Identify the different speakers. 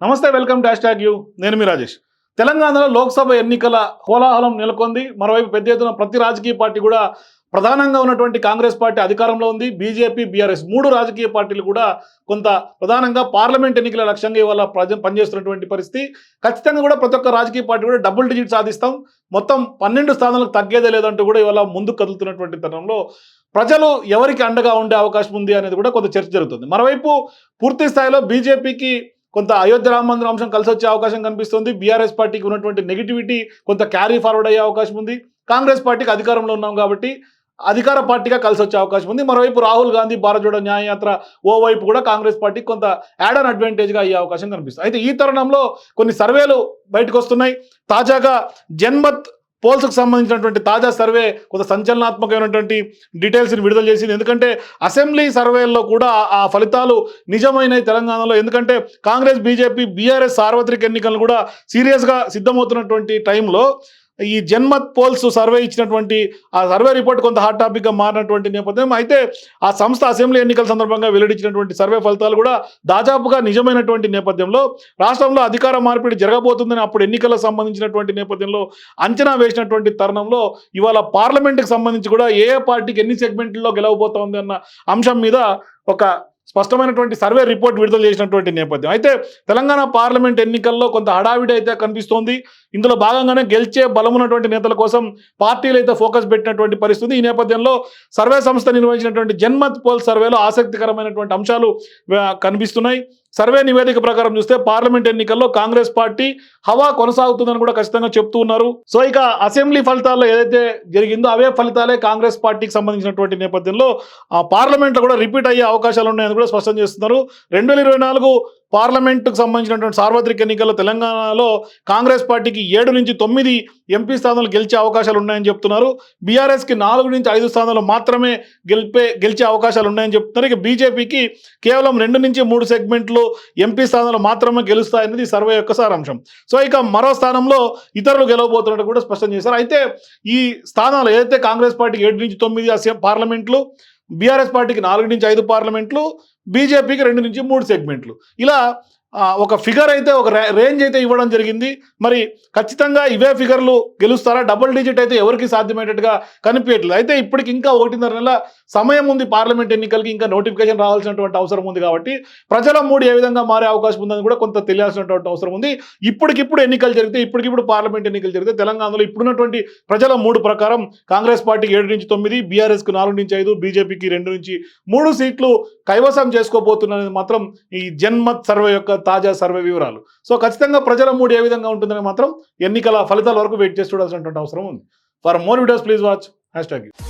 Speaker 1: నమస్తే welcome dash tag you. నేను మీ రాజేష్. తెలంగాణలో లోక్సభ ఎన్నికల కోలాహలం నెలకొంది. మరోవైపు పెద్ద ఎత్తున ప్రతి రాజకీయ పార్టీ కూడా ప్రధానంగా ఉన్నటువంటి కాంగ్రెస్ పార్టీ అధికారంలో ఉంది. బీజేపీ బీఆర్ఎస్ మూడు రాజకీయ పార్టీలు కూడా కొంత ప్రధానంగా పార్లమెంట్ ఎన్నికల లక్ష్యంగా ఇవాళ ప్రజ పనిచేస్తున్నటువంటి పరిస్థితి. ఖచ్చితంగా కూడా ప్రతి ఒక్క రాజకీయ పార్టీ కూడా డబుల్ డిజిట్ సాధిస్తాం. మొత్తం పన్నెండు స్థానాలకు తగ్గేదే లేదంటూ కూడా ఇవాళ ముందుకు కదులుతున్నటువంటి తరుణంలో ప్రజలు ఎవరికి అండగా ఉండే అవకాశం ఉంది అనేది కూడా కొంత చర్చ జరుగుతుంది. మరోవైపు పూర్తి స్థాయిలో బీజేపీకి కొంత అయోధ్య రామ మందిరం అంశం కలిసి వచ్చే అవకాశం కనిపిస్తుంది. బీఆర్ఎస్ పార్టీకి ఉన్నటువంటి నెగిటివిటీ కొంత క్యారీ ఫార్వర్డ్ అయ్యే అవకాశం ఉంది. కాంగ్రెస్ పార్టీకి అధికారంలో ఉన్నాం కాబట్టి అధికార పార్టీగా కలిసి వచ్చే అవకాశం ఉంది. మరోవైపు రాహుల్ గాంధీ భారత్ జోడో న్యాయయాత్ర ఓవైపు కూడా కాంగ్రెస్ పార్టీకి కొంత యాడ్ అడ్వాంటేజ్గా అయ్యే అవకాశం కనిపిస్తుంది. అయితే ఈ తరుణంలో కొన్ని సర్వేలు బయటకు వస్తున్నాయి. తాజాగా జన్మత్ పోల్స్కు సంబంధించినటువంటి తాజా సర్వే కొంత సంచలనాత్మకమైనటువంటి డీటెయిల్స్ని విడుదల చేసింది. ఎందుకంటే అసెంబ్లీ సర్వేల్లో కూడా ఆ ఫలితాలు నిజమైనవి తెలంగాణలో. ఎందుకంటే కాంగ్రెస్ బీజేపీ బీఆర్ఎస్ సార్వత్రిక ఎన్నికలను కూడా సీరియస్గా సిద్ధమవుతున్నటువంటి టైంలో ఈ జన్మత్ పోల్స్ సర్వే ఇచ్చినటువంటి ఆ సర్వే రిపోర్ట్ కొంత హాట్ టాపిక్గా మారినటువంటి నేపథ్యం. అయితే ఆ సంస్థ అసెంబ్లీ ఎన్నికల సందర్భంగా వెల్లడించినటువంటి సర్వే ఫలితాలు కూడా దాదాపుగా నిజమైనటువంటి నేపథ్యంలో రాష్ట్రంలో అధికార మార్పిడి జరగబోతుందని అప్పుడు ఎన్నికలకు సంబంధించినటువంటి నేపథ్యంలో అంచనా వేసినటువంటి తరుణంలో ఇవాళ పార్లమెంట్కి సంబంధించి కూడా ఏ ఏ పార్టీకి ఎన్ని సెగ్మెంట్లలో గెలవబోతోంది అన్న అంశం మీద ఒక స్పష్టమైనటువంటి సర్వే రిపోర్ట్ విడుదల చేసినటువంటి నేపథ్యం. అయితే తెలంగాణ పార్లమెంట్ ఎన్నికల్లో కొంత హడావిడి అయితే కనిపిస్తోంది. ఇందులో భాగంగానే గెలిచే బలమున్నటువంటి నేతల కోసం పార్టీలు అయితే ఫోకస్ పెట్టినటువంటి పరిస్థితి. ఈ నేపథ్యంలో సర్వే సంస్థ నిర్వహించినటువంటి జన్మత్ పోల్ సర్వేలో ఆసక్తికరమైనటువంటి అంశాలు కనిపిస్తున్నాయి. సర్వే నివేదిక ప్రకారం చూస్తే పార్లమెంట్ ఎన్నికల్లో కాంగ్రెస్ పార్టీ హవా కొనసాగుతుందని కూడా ఖచ్చితంగా చెప్తూ ఉన్నారు. సో ఇక అసెంబ్లీ ఫలితాల్లో ఏదైతే జరిగిందో అవే ఫలితాలే కాంగ్రెస్ పార్టీకి సంబంధించినటువంటి నేపథ్యంలో ఆ పార్లమెంట్లో కూడా రిపీట్ అయ్యే అవకాశాలు ఉన్నాయని కూడా స్పష్టం చేస్తున్నారు. రెండు వేల ఇరవై నాలుగు పార్లమెంటుకు సంబంధించినటువంటి సార్వత్రిక ఎన్నికల్లో తెలంగాణలో కాంగ్రెస్ పార్టీకి ఏడు నుంచి తొమ్మిది ఎంపీ స్థానాలు గెలిచే అవకాశాలు ఉన్నాయని చెప్తున్నారు. బీఆర్ఎస్కి నాలుగు నుంచి ఐదు స్థానాలు మాత్రమే గెలిపే గెలిచే అవకాశాలు ఉన్నాయని చెప్తున్నారు. ఇక బీజేపీకి కేవలం రెండు నుంచి మూడు సెగ్మెంట్లు ఎంపీ స్థానాలు మాత్రమే గెలుస్తాయన్నది సర్వే యొక్క సారాంశం. సో ఇక మరో స్థానంలో ఇతరులు గెలవబోతున్నట్టు కూడా స్పష్టం చేశారు. అయితే ఈ స్థానాలు ఏదైతే కాంగ్రెస్ పార్టీకి ఏడు నుంచి తొమ్మిది అసెం పార్లమెంట్లు బీఆర్ఎస్ పార్టీకి నాలుగు నుంచి ఐదు పార్లమెంట్లు బీజేపీకి రెండు నుంచి మూడు సెగ్మెంట్లు. ఇలా ఒక ఫిగర్ అయితే ఒక రే- రేంజ్ అయితే ఇవ్వడం జరిగింది. మరి ఖచ్చితంగా ఇవే ఫిగర్లు గెలుస్తారా? డబుల్ డిజిట్ అయితే ఎవరికి సాధ్యమయ్యేటట్టుగా కనిపించట్లేదు. అయితే ఇప్పటికి ఇంకా ఒకటిన్నర నెల సమయం ఉంది పార్లమెంట్ ఎన్నికలకి ఇంకా నోటిఫికేషన్ రావాల్సినటువంటి అవసరం ఉంది కాబట్టి ప్రజల మూడు ఏ విధంగా మారే అవకాశం ఉందని కూడా కొంత తెలియాల్సినటువంటి అవసరం ఉంది. ఇప్పటికిప్పుడు ఎన్నికలు జరిగితే ఇప్పటికిప్పుడు పార్లమెంట్ ఎన్నికలు జరిగితే తెలంగాణలో ఇప్పుడున్నటువంటి ప్రజల మూడు ప్రకారం కాంగ్రెస్ పార్టీకి ఏడు నుంచి తొమ్మిది బీఆర్ఎస్కి నాలుగు నుంచి ఐదు బీజేపీకి రెండు నుంచి మూడు సీట్లు కైవసం చేసుకోబోతున్నది మాత్రం ఈ జన్మత్ సర్వే యొక్క తాజా సర్వే వివరాలు. సో ఖచ్చితంగా ప్రజల మూడు ఏ విధంగా ఉంటుందని మాత్రం ఎన్నికల ఫలితాల వరకు వెయిట్ చేసి చూడాల్సినటువంటి అవసరం ఉంది. For more videos please watch. Hashtag